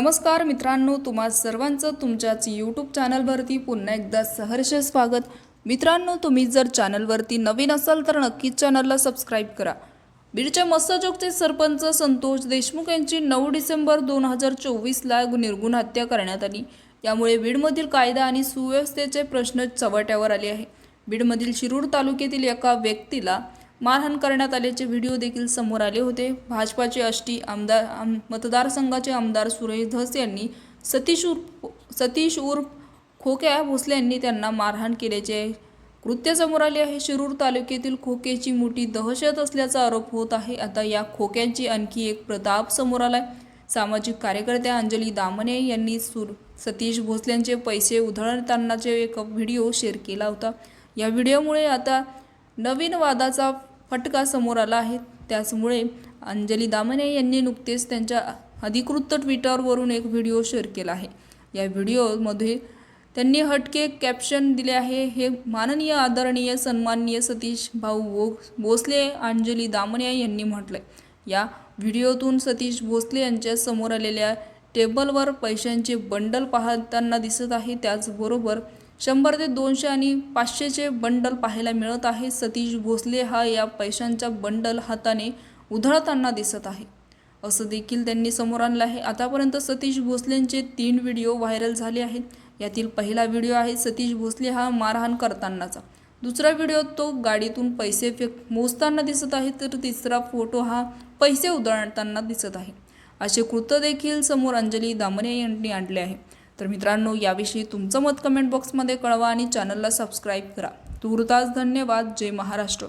नमस्कार मित्रांनो तुम्हा सर्वांचं तुमच्याच यूट्यूब चॅनलवरती पुन्हा एकदा सहर्ष स्वागत. मित्रांनो तुम्ही जर चॅनलवरती नवीन असाल तर नक्कीच चॅनलला सबस्क्राईब करा. बीडच्या मस्सजोगचे सरपंच संतोष देशमुख यांची नऊ डिसेंबर दोन हजार चोवीसला निर्गुण हत्या करण्यात आली. यामुळे बीडमधील कायदा आणि सुव्यवस्थेचे प्रश्न चव्हाट्यावर आले आहे. बीडमधील शिरूर तालुक्यातील एका व्यक्तीला मारहाण करण्यात आल्याचे व्हिडिओ देखील समोर आले होते. भाजपाचे आष्टी आमदार आम मतदारसंघाचे आमदार सुरेश धस यांनी सतीश उर्फ सतीश उर्फ खोक्या भोसले यांनी त्यांना मारहाण केल्याचे कृत्य समोर आले आहे. शिरूर तालुक्यातील खोक्याची मोठी दहशत असल्याचा आरोप होत आहे. आता या खोक्यांची आणखी एक प्रताप समोर आलाय. सामाजिक कार्यकर्त्या अंजली दामने यांनी सुर सतीश भोसल्यांचे पैसे उधळतानाचे एक व्हिडिओ शेअर केला होता. या व्हिडिओमुळे आता नवीन वादाचा फटका समोर आला आहे. त्याचमुळे अंजली दामने यांनी नुकतेच त्यांच्या अधिकृत ट्विटरवरून एक व्हिडिओ शेअर केला आहे. या व्हिडिओमध्ये त्यांनी हटके कॅप्शन दिले आहे. हे माननीय आदरणीय सन्माननीय सतीश भाऊ भो भोसले अंजली दामने यांनी म्हटलंय. या व्हिडिओतून सतीश भोसले यांच्या समोर आलेल्या टेबलवर पैशांचे बंडल पाहताना दिसत आहे. त्याचबरोबर शंभर ते दोनशे आणि पाचशेचे बंडल पाहायला मिळत आहे. सतीश भोसले हा या पैशांचा बंडल हाताने उधळताना दिसत आहे. असं देखील त्यांनी समोर आणलं आहे. आतापर्यंत सतीश भोसलेंचे तीन व्हिडिओ व्हायरल झाले आहेत. यातील पहिला व्हिडिओ आहे सतीश भोसले हा मारहाण करतानाचा. दुसरा व्हिडिओ तो गाडीतून पैसे फेक मोजताना दिसत आहे. तर तिसरा फोटो हा पैसे उधळताना दिसत आहे. असे कृत्य देखील समोर अंजली दामने यांनी आणले आहे. तर मित्रांनो याविषयी तुमचं मत कमेंट बॉक्समध्ये कळवा आणि चॅनलला सबस्क्राईब करा. तुर्तास धन्यवाद. जय महाराष्ट्र.